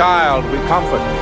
child we comfort.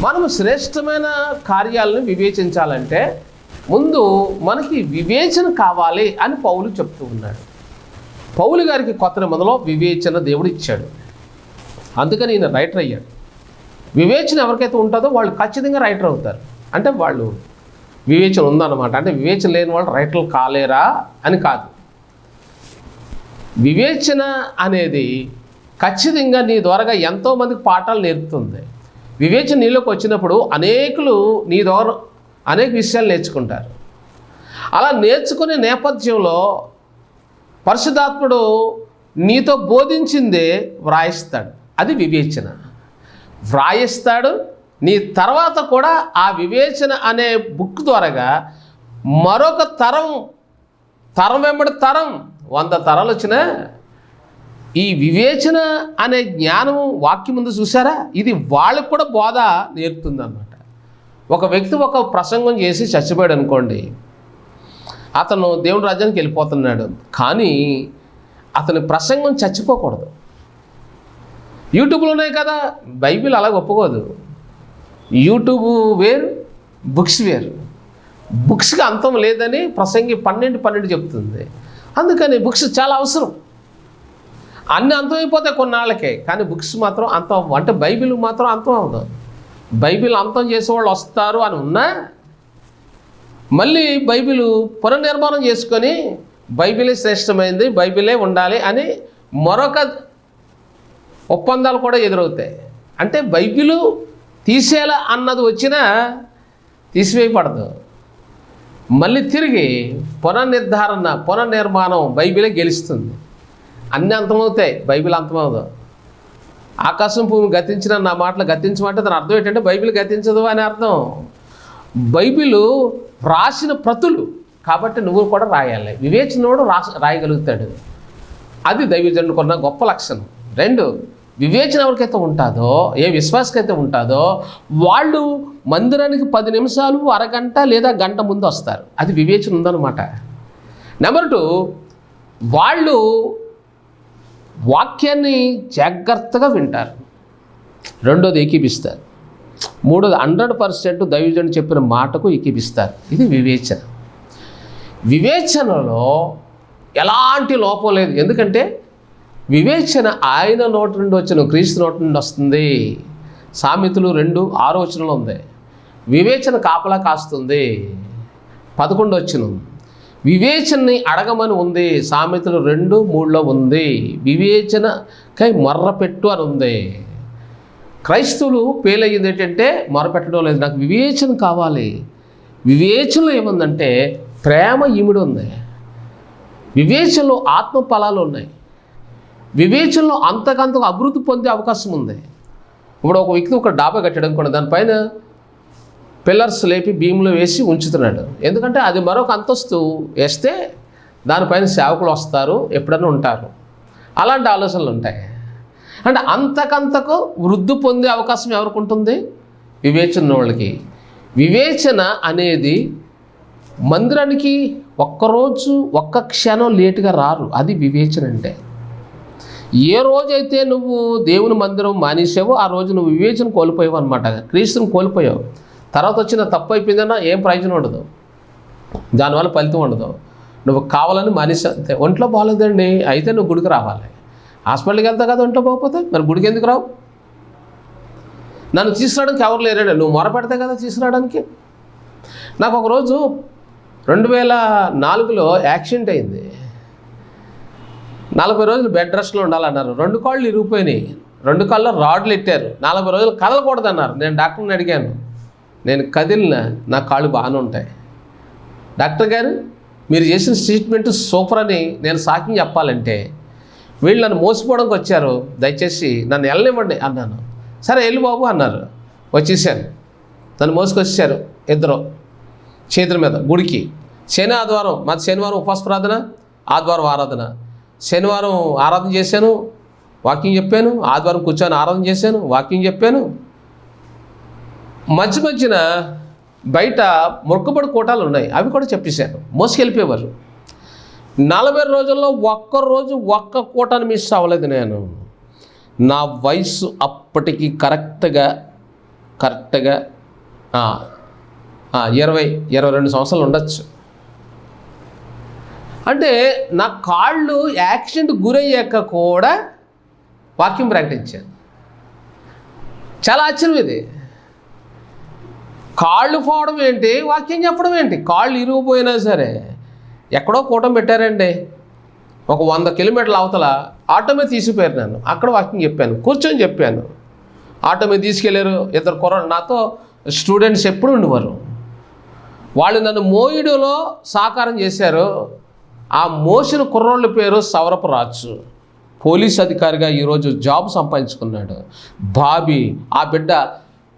మనము శ్రేష్టమైన కార్యాలను వివేచించాలంటే ముందు మనకి వివేచన కావాలి అని పౌలు చెప్తూ ఉన్నాడు. పౌలు గారికి కొత్త నిబంధనలో వివేచన దేవుడు ఇచ్చాడు. అందుకని ఈయన రైటర్ అయ్యాడు. వివేచన ఎవరికైతే ఉంటుందో వాళ్ళు ఖచ్చితంగా రైటర్ అవుతారు. అంటే వాళ్ళు వివేచన ఉందన్నమాట. అంటే వివేచన లేని వాళ్ళు రైటర్లు కాలేరా అని కాదు. వివేచన అనేది ఖచ్చితంగా నీ ద్వారా ఎంతోమందికి పాఠాలు నేర్పుతుంది. వివేచన నీలోకి వచ్చినప్పుడు అనేకులు నీ ద్వారా అనేక విషయాలు నేర్చుకుంటారు. అలా నేర్చుకునే నేపథ్యంలో పరిశుధాత్ముడు నీతో బోధించిందే వ్రాయిస్తాడు. అది వివేచన. వ్రాయిస్తాడు. నీ తర్వాత కూడా ఆ వివేచన అనే బుక్ ద్వారాగా మరొక తరం తరం వెంబడి తరం వంద తరాలు వచ్చినా ఈ వివేచన అనే జ్ఞానం వాక్యం ముందు చూసారా ఇది వాళ్ళకు కూడా బోధ నేర్పుతుంది అన్నమాట ఒక వ్యక్తి ఒక ప్రసంగం చేసి చచ్చిపోయాడు అనుకోండి అతను దేవుని రాజ్యానికి వెళ్ళిపోతున్నాడు. కానీ అతని ప్రసంగం చచ్చిపోకూడదు. యూట్యూబ్లోనే కదా బైబిల్ అలా ఒప్పుకోదు. యూట్యూబ్ వేరు బుక్స్ వేరు. బుక్స్కి అంతం లేదని ప్రసంగి పన్నెండు పన్నెండు చెప్తుంది. అందుకని బుక్స్ చాలా అవసరం. అన్ని అంతమైపోతాయి కొన్నాళ్ళకే. కానీ బుక్స్ మాత్రం అంతం అంటే బైబిల్ మాత్రం అంతం అవ్వదు. బైబిల్ అంతం చేసేవాళ్ళు వస్తారు అని ఉన్నా మళ్ళీ బైబిల్ పునర్నిర్మాణం చేసుకొని బైబిలే శ్రేష్టమైంది బైబిలే ఉండాలి అని మరొక ఒప్పందాలు కూడా ఎదురవుతాయి. అంటే బైబిలు తీసేలా అన్నది వచ్చినా తీసివేయబడదు. మళ్ళీ తిరిగి పునర్నిర్ధారణ పునర్నిర్మాణం బైబిలే గెలుస్తుంది. అన్ని అంతమవుతాయి బైబిల్ అంతమవుదు ఆకాశం భూమి గతించిన నా మాటలు గతించమంటే దాని అర్థం ఏంటంటే బైబిల్ గతించదు అని అర్థం. బైబిల్ రాసిన ప్రతులు కాబట్టి నువ్వు కూడా రాయాలి. వివేచనోడు రా రాయగలుగుతాడు. అది దైవజనుకున్న గొప్ప లక్షణం. రెండు వివేచన ఎవరికైతే ఉంటుందో ఏ విశ్వాసకైతే ఉంటుందో వాళ్ళు మందిరానికి పది నిమిషాలు అరగంట లేదా గంట ముందు వస్తారు. అది వివేచన ఉందన్నమాట. నెంబర్ టూ వాళ్ళు వాక్యాన్ని జాగ్రత్తగా వింటారు. రెండోది ఏకీపిస్తారు. మూడోది హండ్రెడ్ పర్సెంట్ దైవజనుడు చెప్పిన మాటకు ఏకీపిస్తారు. ఇది వివేచన. వివేచనలో ఎలాంటి లోపం లేదు. ఎందుకంటే వివేచన ఆయన నోటి నుండి వచ్చిన క్రీస్తు నోటి నుండి వస్తుంది. సామెతలు రెండు ఆలోచనలు ఉంది. వివేచన కాపలా కాస్తుంది. పదకొండు వచ్చిన వివేచనని అడగమని ఉంది. సామెతలు రెండు మూడులో ఉంది. వివేచనకై మర్రపెట్టు అని ఉంది. క్రైస్తవులు ఫెయిల్ అయ్యింది ఏంటంటే మొరపెట్టడం లేదు. నాకు వివేచన కావాలి. వివేచనలో ఏముందంటే ప్రేమ ఇమిడి ఉంది. వివేచనలో ఆత్మ ఫలాలు ఉన్నాయి. వివేచనలో అంతకంతకు అభివృద్ధి పొందే అవకాశం ఉంది. ఇప్పుడు ఒక వ్యక్తి ఒక డాబా కట్టడం కూడా దానిపైన పిల్లర్స్ లేపి భీములు వేసి ఉంచుతున్నాడు. ఎందుకంటే అది మరొక అంతస్తు వేస్తే దానిపైన సేవకులు వస్తారు ఎప్పుడైనా ఉంటారు. అలాంటి ఆలోచనలు ఉంటాయి. అంటే అంతకంతకు వృద్ధి పొందే అవకాశం ఎవరికి ఉంటుంది? వివేచన వాళ్ళకి. వివేచన అనేది మందిరానికి ఒక్కరోజు ఒక్క క్షణం లేటుగా రారు. అది వివేచన అంటే. ఏ రోజైతే నువ్వు దేవుని మందిరం మానేసావో ఆ రోజు నువ్వు వివేచన కోల్పోయావు అనమాట క్రీస్తుని కోల్పోయావు. తర్వాత వచ్చిన తప్పు అయిపోయిందన్నా ఏం ప్రయోజనం ఉండదు. దానివల్ల ఫలితం ఉండదు. నువ్వు కావాలని మనిషి అంతే ఒంట్లో బాగాలేదండి అయితే నువ్వు గుడికి రావాలి. హాస్పిటల్కి వెళ్తావు కదా ఒంట్లో పోకపోతే మరి గుడికి ఎందుకు రావు? నన్ను తీసుకురావడానికి ఎవరు లేరండి. నువ్వు మొరపెడితే కదా తీసుకురావడానికి? నాకు ఒకరోజు రెండు వేల నాలుగులో యాక్సిడెంట్ అయింది. నలభై రోజులు బెడ్ రెస్ట్లో ఉండాలన్నారు. రెండు కాళ్ళు ఇరిగిపోయినాయి. రెండు కాళ్ళు రాడ్లు ఎట్టారు? నలభై రోజులు కదలకూడదన్నారు. నేను డాక్టర్ని అడిగాను. నేను కదిలిన నా కాళ్ళు బాగానే ఉంటాయి. డాక్టర్ గారు మీరు చేసిన ట్రీట్మెంట్ సూపర్ అని నేను సాక్ష్యం చెప్పాలంటే వీళ్ళు నన్ను మోసిపోవడానికి వచ్చారు. దయచేసి నన్ను వెళ్ళనివ్వండి అన్నాను. సరే వెళ్ళి బాబు అన్నారు. వచ్చేసాను నన్ను మోసుకొచ్చారు ఇద్దరు చేతుల మీద గుడికి. శని ఆదివారం మాది శనివారం ఉపవాస ప్రార్థన ఆదివారం ఆరాధన. శనివారం ఆరాధన చేశాను వాకింగ్ చెప్పాను ఆదివారం కూర్చొని ఆరాధన చేశాను వాకింగ్ చెప్పాను. మధ్య మధ్యన బయట మురుకుబడి కోటాలు ఉన్నాయి. అవి కూడా చెప్పేశాను మోసుకెళ్ళిపోయేవారు నలభై రోజుల్లో ఒక్క రోజు ఒక్క కూటాన్ని మిస్ అవ్వలేదు నేను. నా వయసు అప్పటికి కరెక్ట్గా కరెక్ట్గా ఇరవై ఇరవై రెండు సంవత్సరాలు ఉండొచ్చు. అంటే నా కాళ్ళు యాక్సిడెంట్ గురయ్యాక కూడా వాక్యం ప్రకటించాను చాలా ఆశ్చర్యం ఇది. కాళ్ళు పోవడం ఏంటి? వాక్యం చెప్పడం ఏంటి? కాళ్ళు ఇరిగిపోయినా సరే ఎక్కడో కూటం పెట్టారండి. ఒక వంద కిలోమీటర్ల అవతల ఆటో మీద తీసిపోయారు నన్ను. అక్కడ వాకింగ్ చెప్పాను. కూర్చొని చెప్పాను. ఆటో మీద తీసుకెళ్ళారు ఇద్దరు కుర్ర నాతో స్టూడెంట్స్ ఎప్పుడు ఉండేవారు. వాళ్ళు నన్ను మోయిడులో సాకారం చేశారు. ఆ మోసిన కుర్రోళ్ళ పేరు సవరపు రాజు. పోలీస్ అధికారిగా ఈరోజు జాబ్ సంపాదించుకున్నాడు. బాబీ ఆ బిడ్డ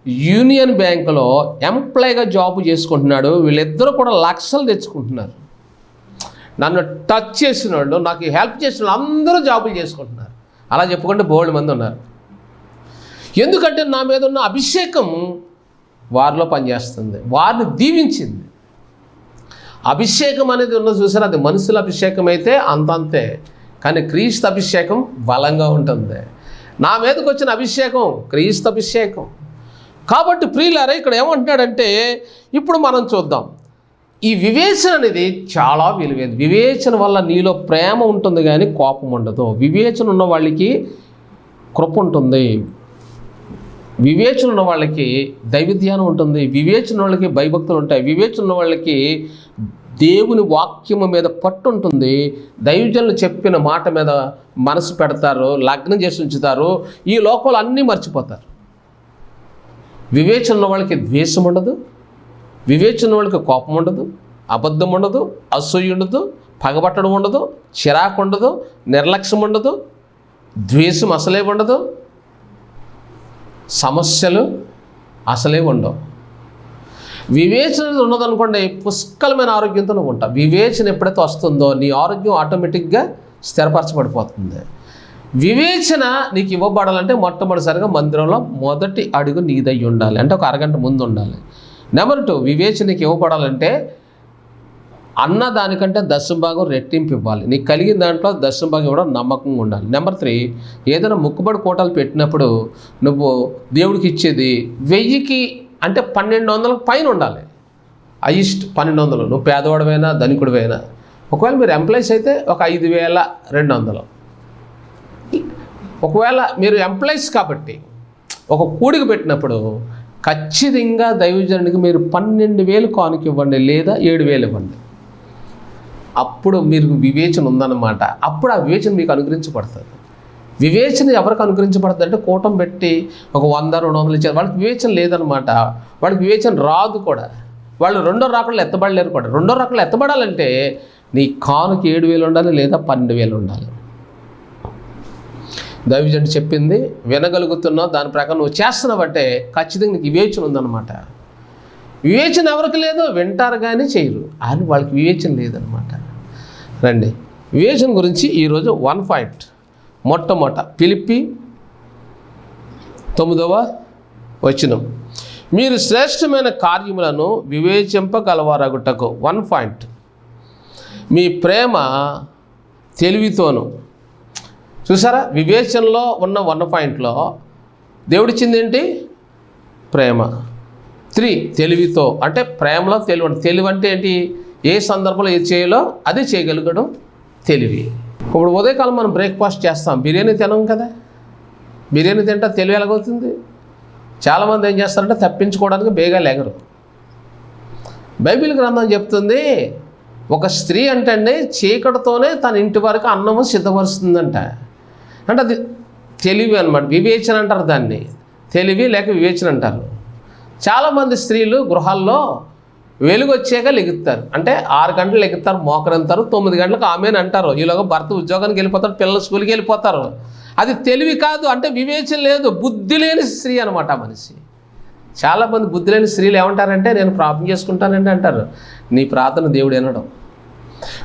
యూనియన్ బ్యాంకులో ఎంప్లాయ్గా జాబ్ చేసుకుంటున్నాడు వీళ్ళిద్దరూ కూడా లక్షలు తెచ్చుకుంటున్నారు. నన్ను టచ్ చేసిన వాళ్ళు నాకు హెల్ప్ చేసిన వాళ్ళు అందరూ జాబులు చేసుకుంటున్నారు. అలా చెప్పుకుంటే బోల్డ్ మంది ఉన్నారు. ఎందుకంటే నా మీద ఉన్న అభిషేకం వారిలో పనిచేస్తుంది వారిని దీవించింది. అభిషేకం అనేది ఉన్న చూసారు అది మనుషుల అభిషేకం అయితే అంతంతే కానీ క్రీస్తు అభిషేకం బలంగా ఉంటుంది. నా మీదకి వచ్చిన అభిషేకం క్రీస్తు అభిషేకం. కాబట్టి ప్రియులారా ఇక్కడ ఏమంటున్నాడంటే ఇప్పుడు మనం చూద్దాం. ఈ వివేచన అనేది చాలా విలువైనది. వివేచన వల్ల నీలో ప్రేమ ఉంటుంది కానీ కోపం ఉండదు. వివేచన ఉన్న వాళ్ళకి కృప ఉంటుంది. వివేచన ఉన్న వాళ్ళకి దైవధ్యానం ఉంటుంది. వివేచన వాళ్ళకి భయభక్తులు ఉంటాయి. వివేచన ఉన్న వాళ్ళకి దేవుని వాక్యము మీద పట్టు ఉంటుంది. దైవజనులు చెప్పిన మాట మీద మనసు పెడతారు లగ్నం చేసి ఉంచుతారు. ఈ లోకంలో అన్నీ మర్చిపోతారు. వివేచన ఉన్న వాళ్ళకి ద్వేషం ఉండదు. వివేచన ఉన్న వాళ్ళకి కోపం ఉండదు. అబద్ధం ఉండదు. అసూయ ఉండదు. పగబట్టడం ఉండదు. చిరాకు ఉండదు. నిర్లక్ష్యం ఉండదు. ద్వేషం అసలే ఉండదు. సమస్యలు అసలే ఉండవు. వివేచన ఉన్నదనుకోండి పుష్కలమైన ఆరోగ్యంతో నువ్వు ఉంటావు. వివేచన ఎప్పుడైతే వస్తుందో నీ ఆరోగ్యం ఆటోమేటిక్గా స్థిరపరచబడిపోతుంది. వివేచన నీకు ఇవ్వబడాలంటే మొట్టమొదటిసారిగా మందిరంలో మొదటి అడుగు నీదై ఉండాలి. అంటే ఒక అరగంట ముందు ఉండాలి. నెంబర్ టూ వివేచన నీకు ఇవ్వబడాలంటే అన్న దానికంటే దశం భాగం రెట్టింపు ఇవ్వాలి. నీకు కలిగిన దాంట్లో దశం భాగం ఇవ్వడం నమ్మకంగా ఉండాలి. నెంబర్ త్రీ ఏదైనా ముక్కుబడి కోటలు పెట్టినప్పుడు నువ్వు దేవుడికి ఇచ్చేది వెయ్యికి అంటే పన్నెండు వందలకు పైన ఉండాలి. హైయెస్ట్ పన్నెండు వందలు నువ్వు పేదవాడమైనా ధనికుడివైనా. ఒకవేళ మీరు ఎంప్లాయీస్ అయితే ఒక ఐదు వేల రెండు వందలు ఒకవేళ మీరు ఎంప్లాయీస్ కాబట్టి ఒక కూడికి పెట్టినప్పుడు ఖచ్చితంగా దైవజనుడికి మీరు పన్నెండు వేలు కానుక ఇవ్వండి లేదా ఏడు వేలు ఇవ్వండి. అప్పుడు మీరు వివేచన ఉందన్నమాట. అప్పుడు ఆ వివేచన మీకు అనుగ్రహించబడుతుంది. వివేచన ఎవరికి అనుగ్రహించబడుతుంది అంటే కూటం పెట్టి ఒక వంద రెండు వందలు ఇచ్చారు వాళ్ళకి వివేచన లేదనమాట వాళ్ళకి వివేచన రాదు కూడా. వాళ్ళు రెండో రాకుండా ఎత్తబడలేరు కూడా. రెండో రాకుండా ఎత్తబడాలంటే నీ కానుక ఏడు వేలు ఉండాలి లేదా పన్నెండు వేలు ఉండాలి. దైవజనుడు చెప్పింది వినగలుగుతున్నావు దాని ప్రకారం నువ్వు చేస్తున్నావంటే ఖచ్చితంగా నీకు వివేచన ఉందన్నమాట. వివేచన ఎవరికి లేదో? వింటారు కానీ చేయరు. అని వాళ్ళకి వివేచన లేదనమాట రండి. వివేచన గురించి ఈరోజు వన్ పాయింట్. మొట్టమొదట పిలిపి తొమ్మిదవ వచనం. మీరు శ్రేష్టమైన కార్యములను వివేచింపగలవారగుటకు వన్ పాయింట్. మీ ప్రేమ తెలివితోను చూసారా? వివేచనలో ఉన్న వన్ పాయింట్లో దేవుడిచ్చింది ఏంటి ప్రేమ. త్రీ తెలివితో. అంటే ప్రేమలో తెలివి తెలివి అంటే ఏంటి? ఏ సందర్భంలో ఏది చేయాలో అది చేయగలగడం తెలివి. ఇప్పుడు ఉదయకాలం మనం బ్రేక్ఫాస్ట్ చేస్తాం. బిర్యానీ తినం కదా? బిర్యానీ తింటా తెలివి ఎలాగవుతుంది? చాలామంది ఏం చేస్తారంటే తప్పించుకోవడానికి బేగా లేగరు. బైబిల్ గ్రంథం చెప్తుంది ఒక స్త్రీ అంటే అండి చీకటితోనే తన ఇంటి వరకు అన్నము సిద్ధపరుస్తుందంట. అంటే అది తెలివి అనమాట వివేచన అంటారు దాన్ని. తెలివి లేక వివేచన అంటారు. చాలామంది స్త్రీలు గృహాల్లో వెలుగు వచ్చాక లెగుతారు. అంటే ఆరు గంటలు ఎగుతారు మోకరంతారు తొమ్మిది గంటలకు ఆమెను అంటారు. ఈలోగా భర్త ఉద్యోగానికి వెళ్ళిపోతారు పిల్లల స్కూల్కి వెళ్ళిపోతారు. అది తెలివి కాదు అంటే వివేచన లేదు. బుద్ధి లేని స్త్రీ అనమాట మనిషి. చాలామంది బుద్ధి లేని స్త్రీలు ఏమంటారంటే నేను ప్రార్థన చేసుకుంటానండి అంటారు. నీ ప్రార్థన దేవుడు వినడం.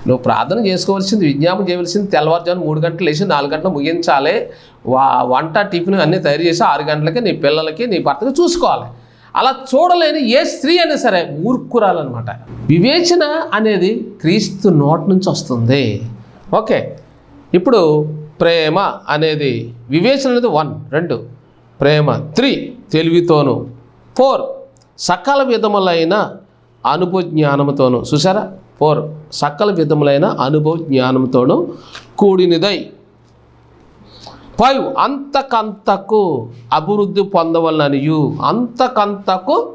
నువ్వు ప్రార్థన చేసుకోవాల్సింది విజ్ఞాపం చేయవలసింది తెల్లవారుజాము మూడు గంటలు లేచి నాలుగు గంటలు ముగించాలి. వా వంట టిఫిన్ అన్నీ తయారు చేసి ఆరు గంటలకి నీ పిల్లలకి నీ భర్తకి చూసుకోవాలి. అలా చూడలేని ఏ స్త్రీ అయినా సరే ఊరుకురాలన్నమాట వివేచన అనేది క్రీస్తు నోట్ నుంచి వస్తుంది. ఓకే. ఇప్పుడు ప్రేమ అనేది వివేచన అనేది వన్ రెండు. ప్రేమ త్రీ తెలివితోను. ఫోర్ సకల విధములైన అనుభవ జ్ఞానముతోను చూసారా ఫోర్ సకల విధములైన అనుభవ జ్ఞానంతోను కూడినదై. ఫైవ్ అంతకంతకు అభివృద్ధి పొందవలననియు. అంతకంతకు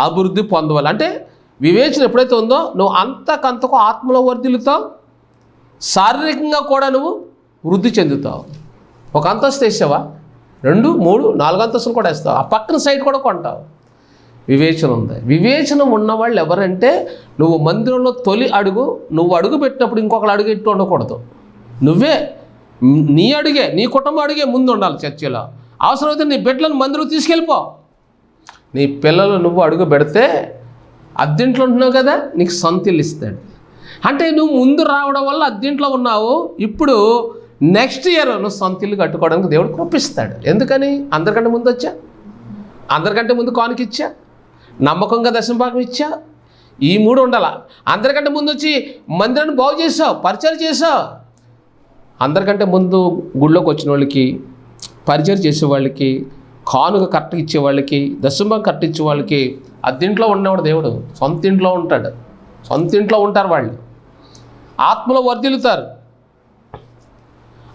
అభివృద్ధి పొందవాలి. అంటే వివేచన ఎప్పుడైతే ఉందో నువ్వు అంతకంతకు ఆత్మలో వర్ధిల్లుతావు శారీరకంగా కూడా నువ్వు వృద్ధి చెందుతావు. ఒక అంతస్తు వేసావా? రెండు మూడు నాలుగు అంతస్తులు కూడా వేస్తావు. ఆ పక్కన సైడ్ కూడా కొంటావు. వివేచన ఉంది. వివేచన ఉన్నవాళ్ళు ఎవరంటే నువ్వు మందిరంలో తొలి అడుగు నువ్వు అడుగు పెట్టినప్పుడు ఇంకొకరు అడుగు ఎట్టు ఉండకూడదు. నువ్వే నీ అడుగే నీ కుటుంబం అడుగే ముందు ఉండాలి చర్చిలో. అవసరమైతే నీ బిడ్డలను మందిరం తీసుకెళ్ళిపో. నీ పిల్లలు నువ్వు అడుగు పెడితే అద్దెంట్లో ఉంటున్నావు కదా నీకు సొంతిల్లు ఇస్తాడు. అంటే నువ్వు ముందు రావడం వల్ల అద్దెంట్లో ఉన్నావు ఇప్పుడు నెక్స్ట్ ఇయర్ నువ్వు సొంతిల్లు కట్టుకోవడానికి దేవుడు కృపిస్తాడు. ఎందుకని? అందరికంటే ముందు వచ్చా? అందరికంటే ముందు కానుకిచ్చా? నమ్మకంగా నమ్మకంగా దశంభాగం ఇచ్చా? ఈ మూడు ఉండాల? అందరికంటే ముందు వచ్చి మందిరాన్ని బాగు చేసావు పరిచయం చేసావు. అందరికంటే ముందు గుళ్ళోకి వచ్చిన వాళ్ళకి పరిచయం చేసే వాళ్ళకి కానుక కరెక్ట్ ఇచ్చే వాళ్ళకి దశంభం కరెక్ట్ ఇచ్చే వాళ్ళకి అద్దింట్లో ఉండేవాడు దేవుడు. సొంత ఇంట్లో ఉంటాడు. సొంత ఇంట్లో ఉంటారు వాళ్ళు. ఆత్మలో వర్ధిల్లుతారు.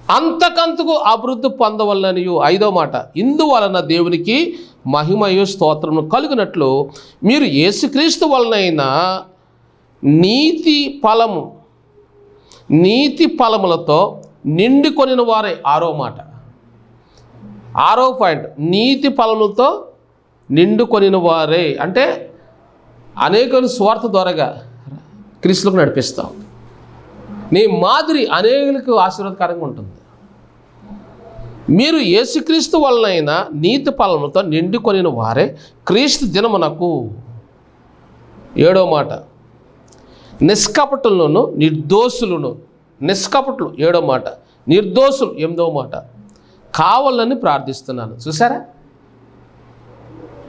అంతకంతకు అభివృద్ధి పొందవలనయు ఐదో మాట. ఇందువలన దేవునికి మహిమయు స్తోత్రము కలిగినట్లు మీరు యేసుక్రీస్తు వలనైనా నీతి ఫలము నీతి ఫలములతో నిండుకొనిన వారే ఆరో మాట. ఆరో పాయింట్ నీతి ఫలములతో నిండుకొనిన వారే. అంటే అనేక స్వార్థ ద్వారాగా క్రీస్తులకు నడిపిస్తాం. నీ మాదిరి అనేకులకు ఆశీర్వాదకరంగా ఉంటుంది. మీరు యేసుక్రీస్తు వలనైనా నీతి పాలనతో నిండుకొనిన వారే క్రీస్తు దినమునకు. ఏడో మాట. నిష్కపటులను నిర్దోషులను. నిష్కపటులు ఏడో మాట. నిర్దోషులు ఎనిమిదో మాట. కావాలని ప్రార్థిస్తున్నాను. చూసారా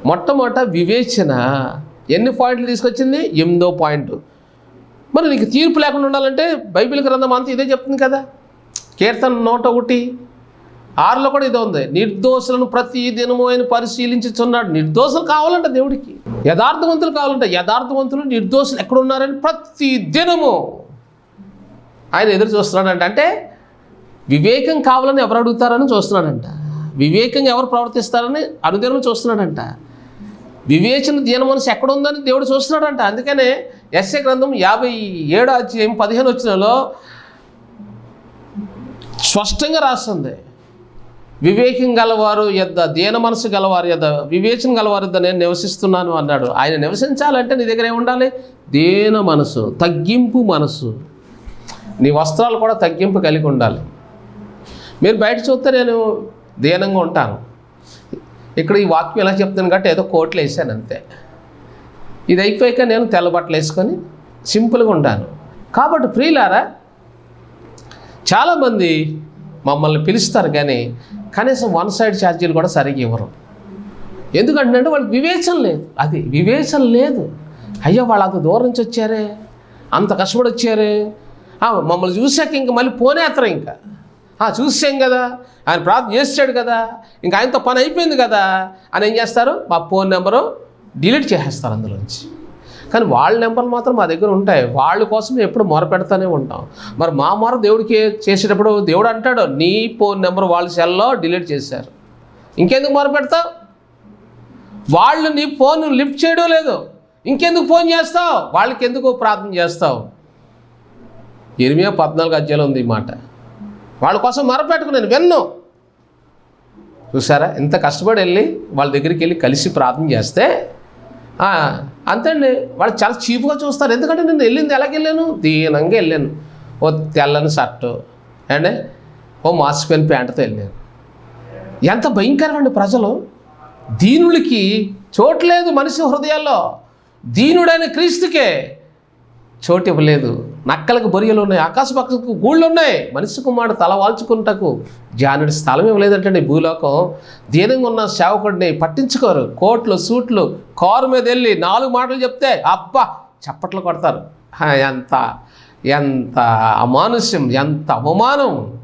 మొట్టమొదట వివేచన. ఎన్ని పాయింట్లు తీసుకొచ్చింది? ఎనిమిదో పాయింట్. మరి నీకు తీర్పు లేకుండా ఉండాలంటే బైబిల్ గ్రంథం అంతా ఇదే చెప్తుంది కదా. కీర్తన నూట ఒకటి ఆరులో కూడా ఇదే ఉంది. నిర్దోషులను ప్రతి దినము ఆయన పరిశీలించుచున్నాడు. నిర్దోషులు కావాలంట దేవుడికి. యథార్థవంతులు కావాలంట. యథార్థవంతులు నిర్దోషులు ఎక్కడ ఉన్నారని ప్రతి దినము ఆయన ఎదురు చూస్తున్నాడంట. అంటే వివేకం కావాలని ఎవరు అడుగుతారని చూస్తున్నాడంట. వివేకంగా ఎవరు ప్రవర్తిస్తారని అనుదినం చూస్తున్నాడంట. వివేచన దీన మనసు ఎక్కడ ఉందని దేవుడు చూస్తున్నాడంట. అందుకనే ఎస్ఏ గ్రంథం యాభై ఏడు అధ్యాయం పదిహేను వచ్చినలో స్పష్టంగా రాస్తుంది. వివేకం గలవారు యొద్ద దీన మనసు గలవారు యొద్ద వివేచన గలవారు యొద్ద నేను నివసిస్తున్నాను అన్నాడు. ఆయన నివసించాలంటే నీ దగ్గర ఏముండాలి దీన మనసు తగ్గింపు మనసు. నీ వస్త్రాలు కూడా తగ్గింపు కలిగి ఉండాలి. మీరు బయట చూస్తే నేను దీనంగా ఉంటాను. ఇక్కడ ఈ వాక్యం ఎలా చెప్తాను కాబట్టి ఏదో కోట్లు వేసాను అంతే. ఇది అయిపోయాక నేను తెల్లబట్టలు వేసుకొని సింపుల్గా ఉంటాను. కాబట్టి ప్రియులారా చాలామంది మమ్మల్ని పిలుస్తారు కానీ కనీసం వన్ సైడ్ ఛార్జీలు కూడా సరిగ్గా ఇవ్వరు. ఎందుకంటే వాళ్ళకి వివేచన లేదు. అది వివేచన లేదు. అయ్యో వాళ్ళు అంత దూరం నుంచి వచ్చారే. అంత కష్టపడి వచ్చారే. మమ్మల్ని చూశాక ఇంక మళ్ళీ పోనేస్తారు ఇంకా. చూసాం కదా. ఆయన ప్రార్థన చేసాడు కదా. ఇంకా ఆయనతో పని అయిపోయింది కదా. అని ఏం చేస్తారు? మా ఫోన్ నెంబరు డిలీట్ చేసేస్తారు అందులోంచి. కానీ వాళ్ళ నెంబర్లు మాత్రం మా దగ్గర ఉంటాయి. వాళ్ళ కోసం ఎప్పుడు మొర పెడతానే ఉంటాం. మరి మా మొర దేవుడికి చేసేటప్పుడు దేవుడు అంటాడు నీ ఫోన్ నెంబర్ వాళ్ళ సెల్లో డిలీట్ చేశారు. ఇంకెందుకు మొర పెడతావు వాళ్ళు నీ ఫోన్ లిఫ్ట్ చేయడం లేదు. ఇంకెందుకు ఫోన్ చేస్తావు? వాళ్ళకి ఎందుకు ప్రార్థన చేస్తావు? ఎనిమిదో పద్నాలుగు అధ్యాయులు ఉంది ఈ మాట. వాళ్ళ కోసం మొరపెట్టుకు నేను విన్ను. చూసారా? ఇంత కష్టపడి వెళ్ళి వాళ్ళ దగ్గరికి వెళ్ళి కలిసి ప్రార్థన చేస్తే ఆ, అంతేండి వాళ్ళు చాలా చీప్గా చూస్తారు. ఎందుకంటే నేను వెళ్ళింది ఎలాగ వెళ్ళాను? దీనంగా వెళ్ళాను. ఓ తెల్లని షర్టు అండ్ ఓ మాసిపోయిన ప్యాంటుతో వెళ్ళాను. ఎంత భయంకరమండి ప్రజలు. దీనులకి చోట్లేదు మనిషి హృదయాల్లో. దీనుడైన క్రీస్తుకే చోటు ఇవ్వలేదు. నక్కలకు బొరియలు ఉన్నాయి ఆకాశ పక్షకు గూళ్ళు ఉన్నాయి. మనిషి కుమారుడు తల వాల్చుకుంటకు జానుడి స్థలం ఇవ్వలేదంటే భూలోకం. దీనంగా ఉన్న సేవకుడిని పట్టించుకోరు. కోట్లు సూట్లు కారు మీద వెళ్ళి నాలుగు మాటలు చెప్తే అబ్బా చప్పట్లు కొడతారు. ఎంత ఎంత అమానుష్యం ఎంత అవమానం.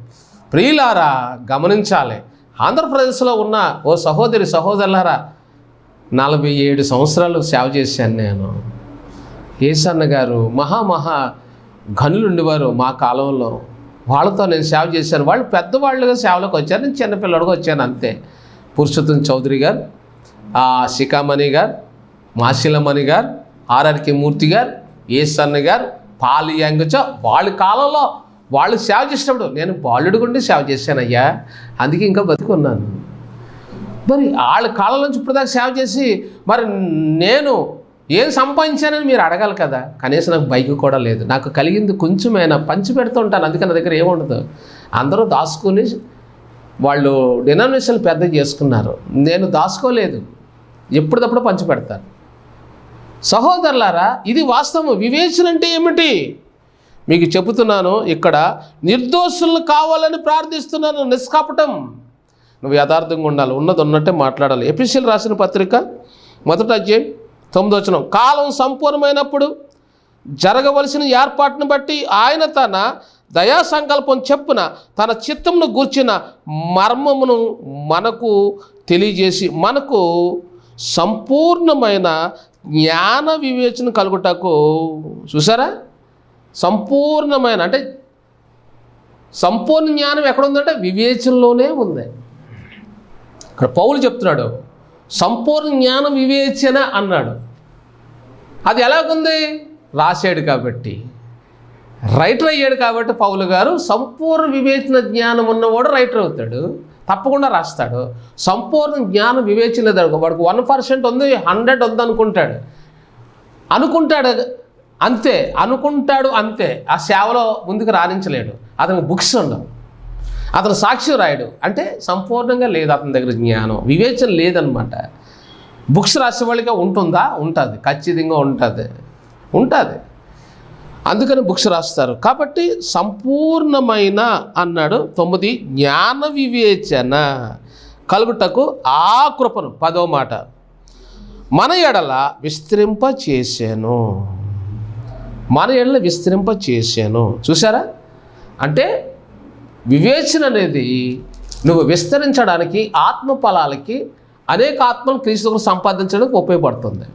ప్రియులారా గమనించాలి. ఆంధ్రప్రదేశ్లో ఉన్న ఓ సహోదరి సహోదరులారా నలభై ఏడు సంవత్సరాలు సేవ చేశాను నేను. ఏసన్న గారు మహా గనులు ఉండేవారు మా కాలంలో. వాళ్ళతో నేను సేవ చేశాను. వాళ్ళు పెద్దవాళ్ళుగా సేవలోకి వచ్చారు. నేను చిన్నపిల్లడిగా వచ్చాను అంతే. పురుషోత్తం చౌదరి గారు శిఖామణి గారు మాశిలమణి గారు ఆర్ఆర్కే మూర్తి గారు ఏసన్న గారు పాలి యాంగచో వాళ్ళ కాలంలో వాళ్ళు సేవ చేసినప్పుడు నేను బాలుడు గుండి సేవ చేశాను అయ్యా అందుకే ఇంకా బతుకున్నాను. మరి వాళ్ళ కాలం నుంచి ఇప్పుడు దాకా సేవ చేసి మరి నేను ఏం సంపాదించానని మీరు అడగాలి కదా? కనీసం నాకు బైక్ కూడా లేదు. నాకు కలిగింది కొంచెమైనా పంచి పెడుతూ ఉంటాను. అందుకని నా దగ్గర ఏముండదు అందరూ దాచుకుని వాళ్ళు డినామినేషన్ పెద్ద చేసుకున్నారు. నేను దాచుకోలేదు. ఎప్పటికప్పుడు పంచి పెడతాను. సహోదరులారా ఇది వాస్తవం. వివేచన అంటే ఏమిటి? మీకు చెబుతున్నాను ఇక్కడ నిర్దోషులను కావాలని ప్రార్థిస్తున్నాను. నిష్కాపటం. నువ్వు యథార్థంగా ఉండాలి. ఉన్నది ఉన్నట్టే మాట్లాడాలి. ఎపిసిల్ రాసిన పత్రిక మొదట అధ్యాయం తొమ్మిదో వచనం. కాలం సంపూర్ణమైనప్పుడు జరగవలసిన ఏర్పాటును బట్టి ఆయన తన దయా సంకల్పం చెప్పున తన చిత్తమును గూర్చిన మర్మమును మనకు తెలియజేసి మనకు సంపూర్ణమైన జ్ఞాన వివేచన కలుగుటకు చూసారా? సంపూర్ణమైన అంటే సంపూర్ణ జ్ఞానం ఎక్కడ ఉందంటే వివేచనలోనే ఉంది. ఇక్కడ పౌలు చెప్తున్నాడు సంపూర్ణ జ్ఞానం వివేచన అన్నాడు. అది ఎలాగుంది? రాశాడు కాబట్టి. రైటర్ అయ్యాడు కాబట్టి పౌలు గారు సంపూర్ణ వివేచన జ్ఞానం ఉన్నవాడు రైటర్ అవుతాడు. తప్పకుండా రాస్తాడు. సంపూర్ణ జ్ఞానం వివేచన లేదు వాడికి వన్ పర్సెంట్ ఉంది హండ్రెడ్ ఉంది అనుకుంటాడు. అనుకుంటాడు అంతే అనుకుంటాడు అంతే. ఆ సేవలో ముందుకు రాణించలేడు. అతనికి బుక్స్ ఉండవు. అతను సాక్షి రాయడు. అంటే సంపూర్ణంగా లేదు అతని దగ్గర జ్ఞానం. వివేచన లేదనమాట. బుక్స్ రాసే వాళ్ళకి ఉంటుందా? ఉంటుంది. ఖచ్చితంగా ఉంటుంది. ఉంటుంది. అందుకని బుక్స్ రాస్తారు. కాబట్టి సంపూర్ణమైన అన్నాడు తొమ్మిది జ్ఞాన వివేచన కలుగుటకు ఆ కృపను. పదో మాట. మన ఎడల విస్తరింప చేశాను మన ఎడల విస్తరింప చేశాను చూసారా అంటే వివేచన అనేది నువ్వు విస్తరించడానికి ఆత్మ ఫలాలకి అనేక ఆత్మలు క్రీస్తుకు సంపాదించడానికి ఉపయోగపడుతుంది.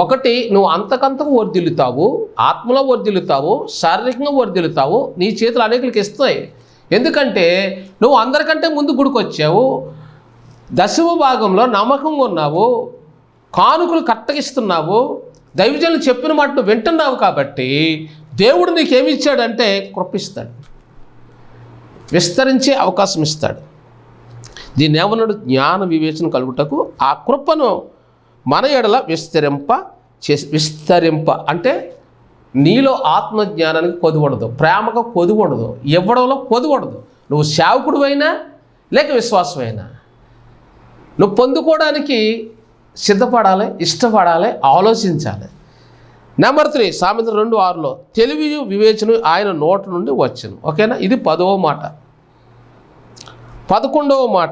ఒకటి నువ్వు అంతకంతకు వర్ధిల్లుతావు ఆత్మలో వర్ధిల్లుతావు శారీరకంగా వర్ధిల్లుతావు నీ చేతులు అనేకులకి ఇస్తాయి. ఎందుకంటే నువ్వు అందరికంటే ముందు గుడికొచ్చావు దశమ భాగంలో నమ్మకంగా ఉన్నావు కానుకలు కట్టగిస్తున్నావు దైవజనులు చెప్పిన మాటను వింటున్నావు కాబట్టి దేవుడు నీకేమి ఇచ్చాడంటే కృపిస్తాడు విస్తరించే అవకాశం ఇస్తాడు. దీని ఏమన్నాడు? జ్ఞాన వివేచన కలుగుటకు ఆ కృపను మన ఎడల విస్తరింప చేసి విస్తరింప అంటే నీలో ఆత్మజ్ఞానానికి కొదువడదు. ప్రేమకు కొదువడదు. ఇవ్వడంలో కొదువడదు. నువ్వు సేవకుడివైనా లేక విశ్వాసమైనా నువ్వు పొందుకోవడానికి సిద్ధపడాలి ఇష్టపడాలి ఆలోచించాలి. నెంబర్ త్రీ సామెత రెండు ఆరులో తెలివి వివేచన ఆయన నోట నుండి వచ్చను. ఓకేనా? ఇది పదవ మాట. పదకొండవ మాట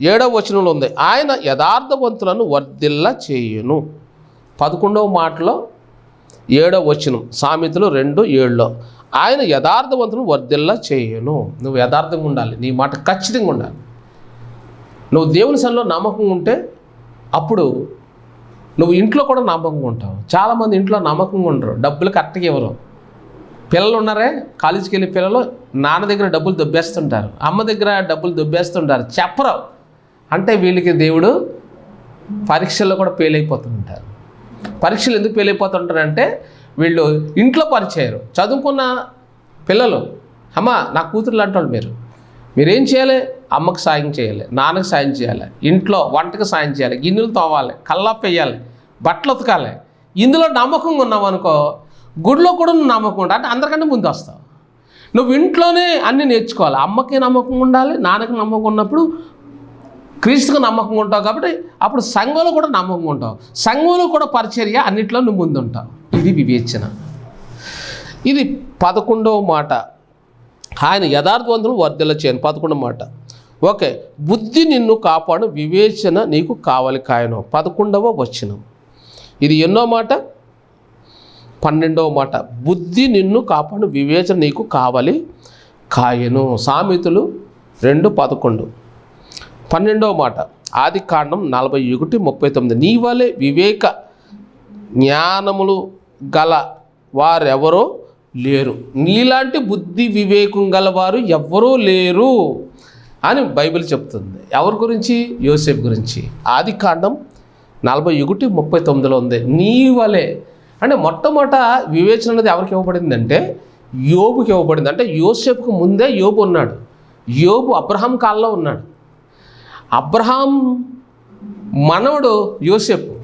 ఏడవ వచనంలో ఉంది ఆయన యథార్థవంతులను వర్ధిల్ల చేయును. పదకొండవ మాటలో ఏడవ వచనం సామెతలు రెండు ఏడులో ఆయన యథార్థవంతులను వర్ధిల్లా చేయను. నువ్వు యథార్థంగా ఉండాలి నీ మాట ఖచ్చితంగా ఉండాలి. నువ్వు దేవుని సన్నిలో నమ్మకం ఉంటే అప్పుడు నువ్వు ఇంట్లో కూడా నమ్మకంగా ఉంటావు. చాలామంది ఇంట్లో నమ్మకంగా ఉండరు. డబ్బులు కరెక్ట్గా ఇవ్వరు. పిల్లలు ఉన్నారే కాలేజీకి వెళ్ళే పిల్లలు నాన్న దగ్గర డబ్బులు దొబ్బేస్తుంటారు. అమ్మ దగ్గర డబ్బులు దొబ్బేస్తుంటారు. చెప్పరు. అంటే వీళ్ళకి దేవుడు పరీక్షల్లో కూడా పేలైపోతుంటారు పరీక్షలు ఎందుకు పేలైపోతుంటారంటే వీళ్ళు ఇంట్లో పనిచేయరు చదువుకున్న పిల్లలు అమ్మ నా కూతురు అంటాడు మీరు. మీరేం చేయాలి? అమ్మకి సాయం చేయాలి నాన్నకి సాయం చేయాలి ఇంట్లో వంటకి సాయం చేయాలి గిన్నెలు తోవాలి కల్లాపు వేయాలి బట్టలు ఉతకాలి. ఇందులో నమ్మకంగా ఉన్నావు అనుకో గుడిలో కూడా నువ్వు నమ్మకం ఉండాలి. అంటే అందరికంటే ముందు వస్తావు. నువ్వు ఇంట్లోనే అన్నీ నేర్చుకోవాలి. అమ్మకి నమ్మకం ఉండాలి నాన్నకి నమ్మకం ఉన్నప్పుడు క్రీస్తుకు నమ్మకం ఉంటావు కాబట్టి అప్పుడు సంఘంలో కూడా నమ్మకం ఉంటావు. సంఘంలో కూడా పరిచర్య అన్నిట్లో నువ్వు ముందుంటావు. ఇది వివేచన. ఇది పదకొండవ మాట. ఆయన యథార్థవంతులు వర్ధల చేయను. పదకొండవ మాట. ఓకే బుద్ధి నిన్ను కాపాడు వివేచన నీకు కావాలి కాయను. పదకొండవ వచనం. ఇది ఎన్నో మాట? పన్నెండవ మాట. బుద్ధి నిన్ను కాపాడు వివేచన నీకు కావాలి కాయను. సామెతలు రెండు పదకొండు. పన్నెండవ మాట. ఆది కాండం నలభై ఒకటి ముప్పై తొమ్మిది. నీ వలె వివేక జ్ఞానములు గల వారెవరో లేరు. నీలాంటి బుద్ధి వివేకం గలవారు ఎవ్వరూ లేరు అని బైబిల్ చెప్తుంది. ఎవరి గురించి? యోసేపు గురించి. ఆది కాండం నలభై ఒకటి ముప్పై తొమ్మిదిలో ఉంది. నీ వలే అంటే మొట్టమొదట వివేచన అనేది ఎవరికి ఇవ్వబడిందంటే యోబుకి ఇవ్వబడింది. అంటే యోసేపుకు ముందే యోబు ఉన్నాడు. యోబు అబ్రహాం కాలంలో ఉన్నాడు. అబ్రహాం మనవడు యోసేపు.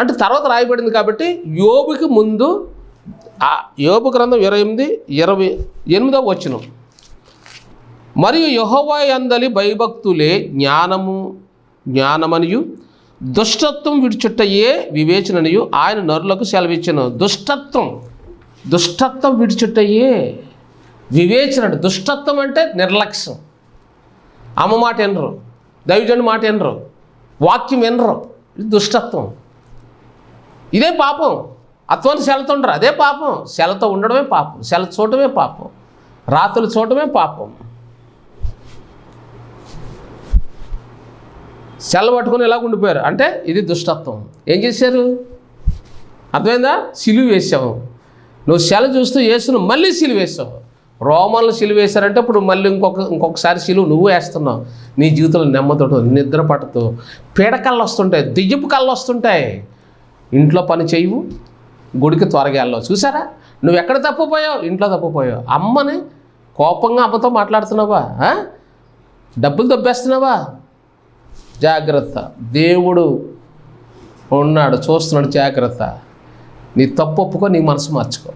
అంటే తర్వాత రాయబడింది కాబట్టి యోబుకి ముందు ఆ యోపు గ్రంథం ఇరవై ఎనిమిది ఇరవై ఎనిమిదవ వచనం. మరియు యహోవా అందలి భయభక్తులే జ్ఞానము జ్ఞానమనియు దుష్టత్వం విడిచుట్టయే వివేచననియు ఆయన నరులకు సెలవిచ్చను. దుష్టత్వం దుష్టత్వం విడిచుట్టయే వివేచన దుష్టత్వం అంటే నిర్లక్ష్యం. అమ్మ మాట ఎనరు దైవజనుడి మాట ఎనరు వాక్యం ఎనరు. ఇది దుష్టత్వం. ఇదే పాపం. అత్వాన్ని సెలతో ఉండరు. అదే పాపం. సెలతో ఉండడమే పాపం. సెల చూడటమే పాపం. రాత్రులు చూడటమే పాపం. సెల పట్టుకుని ఇలా ఉండిపోయారు? అంటే ఇది దుష్టత్వం. ఏం చేశారు? అర్థమైందా? సిలువ వేసావు నువ్వు సెల చూస్తూ వేస్తున్నావు మళ్ళీ సిలువ వేసావు రోమన్లు సిలువ వేశారంటే ఇప్పుడు మళ్ళీ ఇంకొక ఇంకొకసారి సిలువ నువ్వు వేస్తున్నావు. నీ జీవితంలో నెమ్మదడు నిద్ర పట్టుతూ పీడకళ్ళు వస్తుంటాయి దియ్యపు కళ్ళు వస్తుంటాయి. ఇంట్లో పని చేయవు. గుడికి త్వరగా వెళ్ళవు. చూసారా? నువ్వు ఎక్కడ తప్పిపోయావు? ఇంట్లో తప్పిపోయావు. అమ్మని కోపంగా అమ్మతో మాట్లాడుతున్నావా? డబ్బులు దొబ్బేస్తున్నావా? జాగ్రత్త. దేవుడు ఉన్నాడు. చూస్తున్నాడు జాగ్రత్త. నీ తప్పు ఒప్పుకో నీ మనసు మార్చుకో.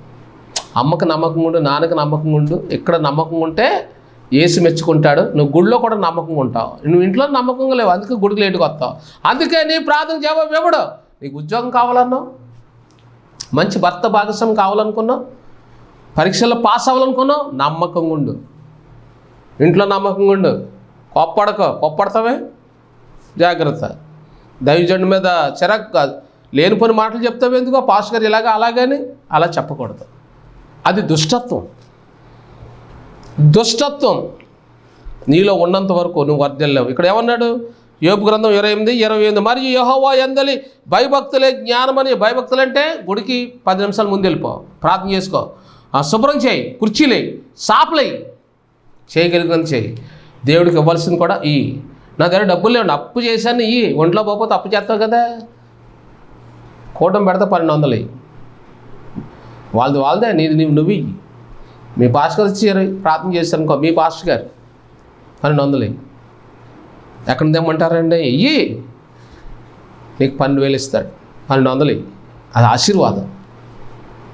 అమ్మకు నమ్మకం ఉండు నాన్నకి నమ్మకం ఉండు. ఇక్కడ నమ్మకం ఉంటే ఏసు మెచ్చుకుంటాడు. నువ్వు గుడిలో కూడా నమ్మకంగా ఉంటావు. నువ్వు ఇంట్లో నమ్మకంగా లేవు. అందుకే గుడికి లేటుకు వస్తావు. అందుకే నీ ప్రార్థన జవాబు ఇవ్వడు నీకు ఉద్యోగం కావాలన్నావు? మంచి భర్త భాగస్వామి కావాలనుకున్నావు? పరీక్షల్లో పాస్ అవ్వాలనుకున్నావు? నమ్మకంగా ఉండు. ఇంట్లో నమ్మకంగా ఉండు. కొప్పడకో. కొప్పడతావే? జాగ్రత్త. దైవజండు మీద చిరాకు కాదు. లేనిపోని మాటలు చెప్తావు ఎందుకో? పాస్ గారు ఇలాగ అలాగని అలా చెప్పకూడదు. అది దుష్టత్వం. దుష్టత్వం. నీలో ఉన్నంత వరకు నువ్వు వర్దెళ్ళావు ఇక్కడ ఏమన్నాడు? యోపు గ్రంథం ఇరవై ఎనిమిది ఇరవై ఎనిమిది. మరియు యహోవా ఎందలి భయభక్తులే జ్ఞానమని భయభక్తులు అంటే గుడికి పది నిమిషాల ముందు వెళ్ళిపో. ప్రార్థన చేసుకో. ఆ శుభ్రం చేయి కుర్చీలే సాపలేయి చేయగలిగినంత చేయి. దేవుడికి ఇవ్వాల్సింది కూడా ఈ. నా దగ్గర డబ్బులు లేవండి అప్పు చేశాను ఈ. ఒంట్లో పోకపోతే అప్పు చేస్తావు కదా. కూటమి పెడితే పన్నెండు వందలు వాళ్ళది వాళ్ళదే నీది నీవు నువ్వు మీ పాస్టర్ గారు ఇచ్చారు ప్రార్థన చేశారు అనుకో మీ పాస్టర్ గారు పన్నెండు వందలు ఎక్కడ తెమ్మంటారండి? ఇయ్యి. నీకు పన్నెండు వేలు ఇస్తాడు. పన్నెండు వందలు అది ఆశీర్వాదం.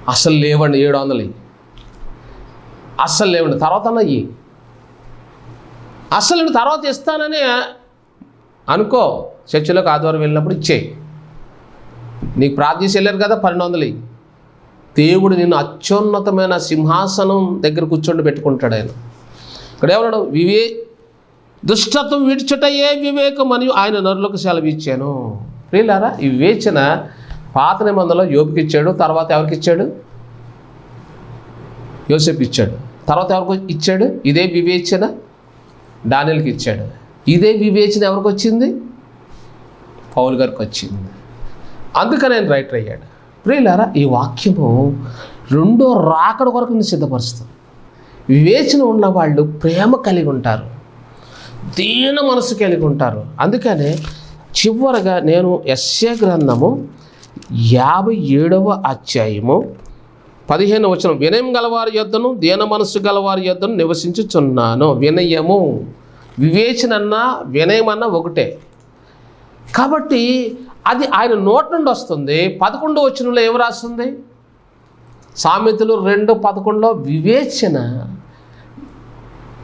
అస్సలు లేవండి ఏడు వందలు అస్సలు లేవండి తర్వాత అయ్యి అస్సలు నేను తర్వాత ఇస్తానని అనుకో. చర్చిలోకి ఆదివారం వెళ్ళినప్పుడు ఇచ్చేయి. నీకు ప్రార్థించి వెళ్ళారు కదా పన్నెండు వందలు దేవుడు నిన్ను అత్యున్నతమైన సింహాసనం దగ్గర కూర్చొని పెట్టుకుంటాడు ఆయన. ఇక్కడ ఏమన్నాడు? వివే దుష్టత్వం విడిచుటయే వివేకం అని ఆయన నరులకు సెలవిచ్చాను. ప్రియులారా ఈ వివేచన పాత నిబంధనలో యోపుకి ఇచ్చాడు తర్వాత ఎవరికి ఇచ్చాడు? యోసేపు ఇచ్చాడు. తర్వాత ఎవరికి ఇచ్చాడు? ఇదే వివేచన డానియల్కి ఇచ్చాడు. ఇదే వివేచన ఎవరికి వచ్చింది? పౌల్ గారికి వచ్చింది. అందుకని ఆయన రైటర్ అయ్యాడు. ప్రియులారా ఈ వాక్యము రెండో రాకడ కొరకు నేను సిద్ధపరుస్తుంది. వివేచన ఉన్న వాళ్ళు ప్రేమ కలిగి ఉంటారు. దీన మనసు కలిగి ఉంటారు. అందుకనే చివరగా నేను ఎస్ఏ గ్రంథము యాభై ఏడవ అధ్యాయము పదిహేను వచనం. వినయం గలవారి యొద్దను దీన మనస్సు గలవారి యొద్దను నివసించుచున్నాను. వినయము. వివేచనన్నా వినయమన్నా ఒకటే. కాబట్టి అది ఆయన నోటి నుండి వస్తుంది. పదకొండు వచనంలో ఏమి రాస్తుంది? సామెతలు రెండు పదకొండులో వివేచన.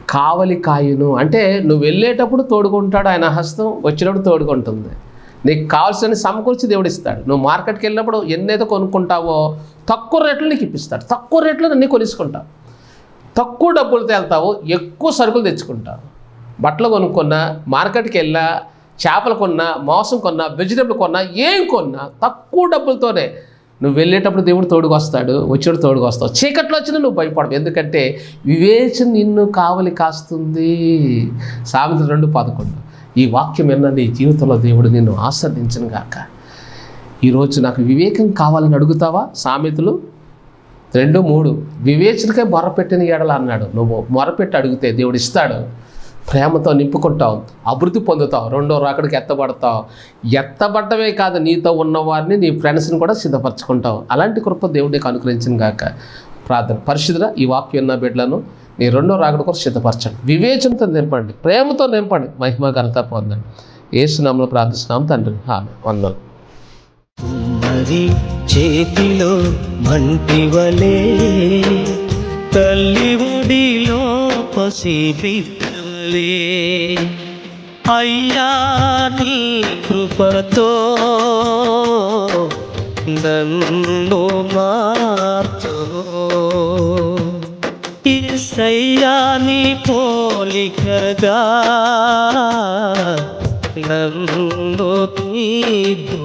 కావలి కాయును అంటే నువ్వు వెళ్ళేటప్పుడు తోడుకుంటాడు ఆయన హస్తం వచ్చినప్పుడు తోడుకుంటుంది. నీకు కావాల్సిన సమకూర్చి దేవుడిస్తాడు. నువ్వు మార్కెట్కి వెళ్ళినప్పుడు ఎన్నైతే కొనుక్కుంటావో తక్కువ రేట్లు నీకు ఇప్పిస్తాడు. తక్కువ రేట్లు అన్నీ కొనుక్కుంటావు తక్కువ డబ్బులతో వెళ్తావు ఎక్కువ సరుకులు తెచ్చుకుంటావు. బట్టలు కొనుక్కున్నా మార్కెట్కి వెళ్ళా చేపలు కొన్నా మాంసం కొన్నా వెజిటబుల్ కొన్నా ఏం కొన్నా తక్కువ డబ్బులతోనే నువ్వు వెళ్ళేటప్పుడు దేవుడు తోడుకు వస్తాడు వచ్చేడు తోడుకు వస్తావు చీకట్లో వచ్చిన నువ్వు భయపడవు ఎందుకంటే వివేచన నిన్ను కావలి కాస్తుంది. సామెత రెండు పదకొండు. ఈ వాక్యం విన్న నీ జీవితంలో దేవుడు నిన్ను ఆస్వాదించను గాక. ఈరోజు నాకు వివేకం కావాలని అడుగుతావా? సామెతలు రెండు మూడు. వివేచనకే మొరపెట్టిన ఎడల అన్నాడు. నువ్వు మొరపెట్టి అడిగితే దేవుడు ఇస్తాడు. ప్రేమతో నింపుకుంటావు అభివృద్ధి పొందుతావు రెండో రాకడికి ఎత్తబడతావు. ఎత్తబడ్డమే కాదు నీతో ఉన్నవారిని నీ ఫ్రెండ్స్ని కూడా సిద్ధపరచుకుంటావు. అలాంటి కృప దేవుడు నీకు అనుగ్రహించిన గాక. ప్రార్థన. పరిశుద్ధ ఈ వాక్యం ఉన్న బిడ్డలను నీ రెండో రాకడ కూడా సిద్ధపరచండి. వివేచనతో నింపండి ప్రేమతో నింపండి. మహిమ ఘనత పొందండి. ఏసునామలో ప్రార్థిస్తున్నాం తండ్రి. ఆమె వందలు మరి చేతిలో మంటివలే తల్లి ఒడిలో పసిబిడ్డలే అయ్యా నీ కృపతో నన్ను మార్చో. ఈసయ్యా నీ పోలికగా నన్ను తీర్పు